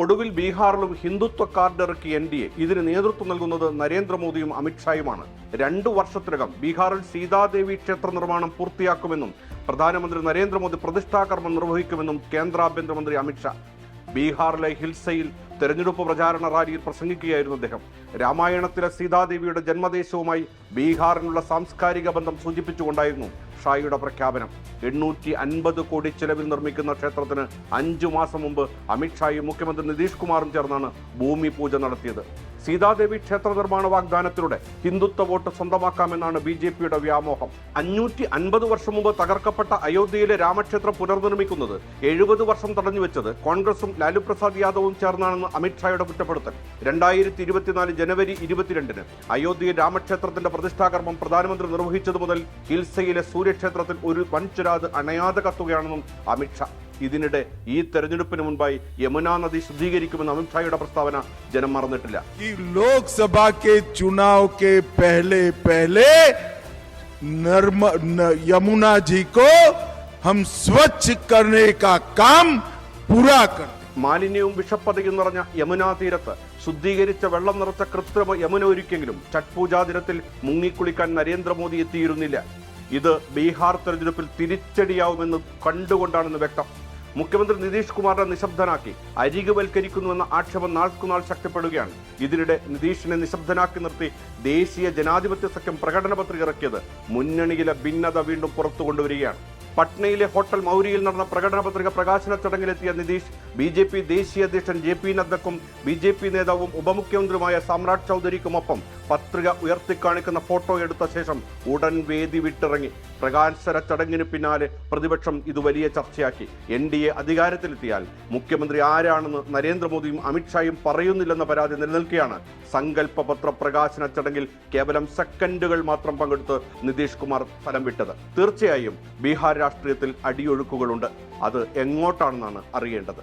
ഒടുവിൽ ബീഹാറിലും ഹിന്ദുത്വ കാർഡ് ഇറക്കിയ എൻ ഡി എ ഇതിന് നേതൃത്വം നൽകുന്നത് നരേന്ദ്രമോദിയും അമിത്ഷായുമാണ്. രണ്ടു വർഷത്തിനകം ബീഹാറിൽ സീതാദേവി ക്ഷേത്ര നിർമ്മാണം പൂർത്തിയാക്കുമെന്നും പ്രധാനമന്ത്രി നരേന്ദ്രമോദി പ്രതിഷ്ഠാകർമ്മം നിർവഹിക്കുമെന്നും കേന്ദ്ര ആഭ്യന്തരമന്ത്രി അമിത്ഷാ. ബീഹാറിലെ ഹിൽസയിൽ തെരഞ്ഞെടുപ്പ് പ്രചാരണ റാലിയിൽ പ്രസംഗിക്കുകയായിരുന്നു അദ്ദേഹം. രാമായണത്തിലെ സീതാദേവിയുടെ ജന്മദേശവുമായി ബീഹാറിനുള്ള സാംസ്കാരിക ബന്ധം സൂചിപ്പിച്ചുകൊണ്ടായിരുന്നു ഷായുടെ പ്രഖ്യാപനം. എണ്ണൂറ്റി അൻപത് കോടി ചെലവിൽ നിർമ്മിക്കുന്ന ക്ഷേത്രത്തിന് അഞ്ചു മാസം മുമ്പ് അമിത്ഷായും മുഖ്യമന്ത്രി നിതീഷ് കുമാറും ചേർന്നാണ് ഭൂമി പൂജ നടത്തിയത്. സീതാദേവി ക്ഷേത്ര നിർമ്മാണ വാഗ്ദാനത്തിലൂടെ ഹിന്ദുത്വ വോട്ട് സ്വന്തമാക്കാമെന്നാണ് ബി ജെ പിയുടെ വ്യാമോഹം. അഞ്ഞൂറ്റി അൻപത് വർഷം മുമ്പ് തകർക്കപ്പെട്ട അയോധ്യയിലെ രാമക്ഷേത്രം പുനർനിർമ്മിക്കുന്നത് എഴുപത് വർഷം തടഞ്ഞുവെച്ചത് കോൺഗ്രസും ലാലു പ്രസാദ് യാദവും ചേർന്നാണെന്ന് അമിത്ഷായുടെ കുറ്റപ്പെടുത്തൽ. രണ്ടായിരത്തി ഇരുപത്തിനാല് ജനുവരി ഇരുപത്തിരണ്ടിന് അയോധ്യയിൽ രാമക്ഷേത്രത്തിന്റെ പ്രതിഷ്ഠാകർമ്മം പ്രധാനമന്ത്രി നിർവഹിച്ചതു മുതൽ ഹിൽസയിലെ സൂര്യക്ഷേത്രത്തിൽ ഒരു വൻചുരാത് അണയാതെ കത്തുകയാണെന്നും അമിത്ഷാ ഇതിനിടെ ഈ തെരഞ്ഞെടുപ്പിന് മുൻപായി യമുനാ നദി ശുദ്ധീകരിക്കുമെന്ന് അമിത്ഷായുടെ പ്രസ്താവന ജനം മറന്നിട്ടില്ല कि लोकसभा के चुनाव के पहले पहले नर्म न, यमुना जी को हम स्वच्छ करने का काम पूरा कर മാലിന്യവും വിഷപ്പതയും നിറഞ്ഞ യമുനാ തീരത്ത് ശുദ്ധീകരിച്ച വെള്ളം നിറച്ച കൃത്രിമ യമുന ഒരുക്കിയെങ്കിലും ഛഠ് പൂജാ ദിനത്തിൽ മുങ്ങിക്കുളിക്കാൻ നരേന്ദ്രമോദി എത്തിയിരുന്നില്ല ഇത് ബീഹാർ തെരഞ്ഞെടുപ്പിൽ തിരിച്ചടിയാവുമെന്ന് കണ്ടുകൊണ്ടാണെന്ന് വ്യക്തം മുഖ്യമന്ത്രി നിതീഷ് കുമാറിനെ നിശബ്ദനാക്കി അരികുവൽക്കരിക്കുന്നുവെന്ന ആക്ഷേപം നാൾക്കുനാൾ ശക്തിപ്പെടുകയാണ്. ഇതിനിടെ നിതീഷിനെ നിശബ്ദനാക്കി നിർത്തി ദേശീയ ജനാധിപത്യ സഖ്യം പ്രകടന പത്രിക ഇറക്കിയത് മുന്നണിയിലെ ഭിന്നത വീണ്ടും പുറത്തു കൊണ്ടുവരികയാണ്. പട്നയിലെ ഹോട്ടൽ മൗരിയിൽ നടന്ന പ്രകടന പത്രിക പ്രകാശന ചടങ്ങിലെത്തിയ നിതീഷ് ബി ജെ പി ദേശീയ അധ്യക്ഷൻ ജെ പി നദ്ദക്കും ബി ജെ പി നേതാവും ഉപമുഖ്യമന്ത്രിയുമായ സാമ്രാട് ചൗധരിക്കുമൊപ്പം പത്രിക ഉയർത്തിക്കാണിക്കുന്ന ഫോട്ടോ എടുത്ത ശേഷം ഉടൻ വേദി വിട്ടിറങ്ങി. പ്രകാശന ചടങ്ങിന് പിന്നാലെ പ്രതിപക്ഷം ഇത് വലിയ ചർച്ചയാക്കി. എൻ ഡി എ അധികാരത്തിലെത്തിയാൽ മുഖ്യമന്ത്രി ആരാണെന്ന് നരേന്ദ്രമോദിയും അമിത്ഷായും പറയുന്നില്ലെന്ന പരാതി നിലനിൽക്കുകയാണ് സങ്കല്പ പത്ര പ്രകാശന ചടങ്ങിൽ കേവലം സെക്കൻഡുകൾ മാത്രം പങ്കെടുത്ത് നിതീഷ് കുമാർ സ്ഥലം വിട്ടത്. തീർച്ചയായും ബീഹാർ രാഷ്ട്രീയത്തിൽ അടിയൊഴുക്കുകളുണ്ട്. അത് എങ്ങോട്ടാണെന്നാണ് അറിയേണ്ടത്.